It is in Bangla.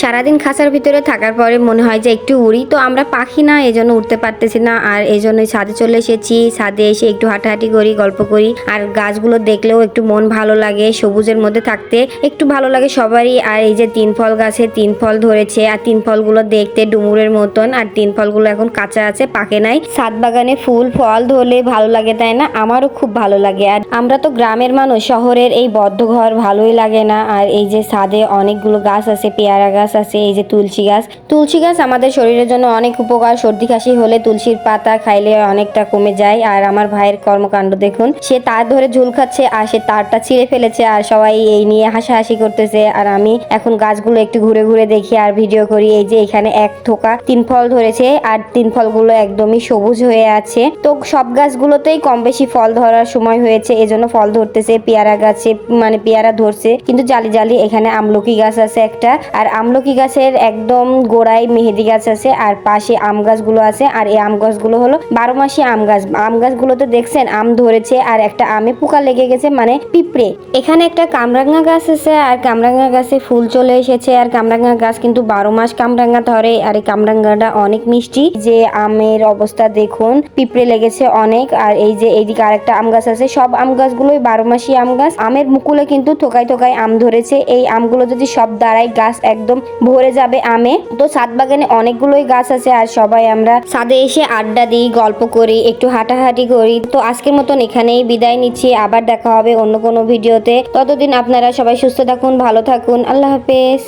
সারাদিন খাঁচার ভিতরে থাকার পরে মনে হয় যে একটু উড়ি। তো আমরা পাখি না, এজন্য উঠতে পারতেছি না। আর এই জন্যই ছাদে চলে এসেছি। ছাদে এসে একটু হাঁটাহাঁটি করি, গল্প করি। আর গাছগুলো দেখলেও একটু মন ভালো লাগে সবুজের মধ্যে থাকতে। একটু ভালো লাগে সবারই। আর এই যে তিন ফল গাছে তিন ফল ধরেছে। আর তিন ফলগুলো দেখতে ডুমুরের মতন। আর তিন ফলগুলো এখন কাঁচা আছে, পাকে নাই। ছাদ বাগানে ফুল, ফল ধরলে ভালো লাগে, তাই না? আমারও খুব ভালো লাগে। আর আমরা তো গ্রামের মানুষ, শহরের এই বদ্ধ ঘর ভালোই লাগে না। আর এই যে ছাদে অনেকগুলো গাছ আছে, পেয়ারা গাছ আছে, এই যে তুলসী গাছ। তুলসী গাছ আমাদের শরীরের জন্য অনেক উপকার। সর্দি কাশি হলে তুলসীর পাতা খাইলে অনেকটা কমে যায়। আর আমার ভাইয়ের কর্মকাণ্ড দেখুন, সে তার ধরে ঝুল খাচ্ছে আর সে তারটা ছিঁড়ে ফেলেছে আর সবাই এই নিয়ে হাসাহাসি করতেছে। আর আমি এখন গাছগুলো একটু ঘুরে ঘুরে দেখি আর ভিডিও করি। এই যে এখানে এক থোকা তিন ফল ধরেছে আর তিন ফলগুলো একদমই সবুজ হয়ে আছে। তো সব গাছগুলোতেই কম বেশি ফল ধরার সময় হয়েছে, এজন্য ফল ধরতেছে, পেয়ারা গাছে মানে পেয়ারা ধরছে। কিন্তু জালি জালি এখানে আমলকি গাছ আছে একটা। আর আমলকি গাছের একদম গোড়ায় মেহেদি গাছ আছে, আর পাশে আম গাছগুলো আছে, আর এই আম গাছগুলো হলো বারো মাসি আম গাছ। আম গাছগুলোতে দেখছেন, আম ধরেছে আর একটা আমে পোকা লেগে গেছে মানে পিঁপড়ে। এখানে একটা কামরাঙ্গা গাছ আছে, আর কামরাঙ্গা গাছে ফুল চলে এসেছে, আর কামরাঙ্গা গাছ কিন্তু বারো মাস কামরাঙ্গা ধরে, আর এই কামরাঙ্গাটা অনেক মিষ্টি। যে আমের অবস্থা দেখুন, পিঁপড়ে লেগেছে অনেক, আর এই যে এইদিকে আরেকটা আম গাছ আছে, সব আম গাছগুলোই বারো মাসি আম গাছ। আমের মুকুলে কিন্তু থোকায় থোকায় আম ধরেছে, এই আমগুলো যদি সব দাঁড়ায়, গাছ একদম ভরে যাবে আমে। তো সাত বাগানে অনেকগুলোই গাছ আছে আর সবাই আমরা সাদে এসে আড্ডা দিই, গল্প করি, একটু হাঁটাহাঁটি করি। তো আজকের মতন এখানেই বিদায় নিচ্ছি। আবার দেখা হবে অন্য কোনো ভিডিওতে। ততদিন আপনারা সবাই সুস্থ থাকুন, ভালো থাকুন। আল্লাহ হাফেজ।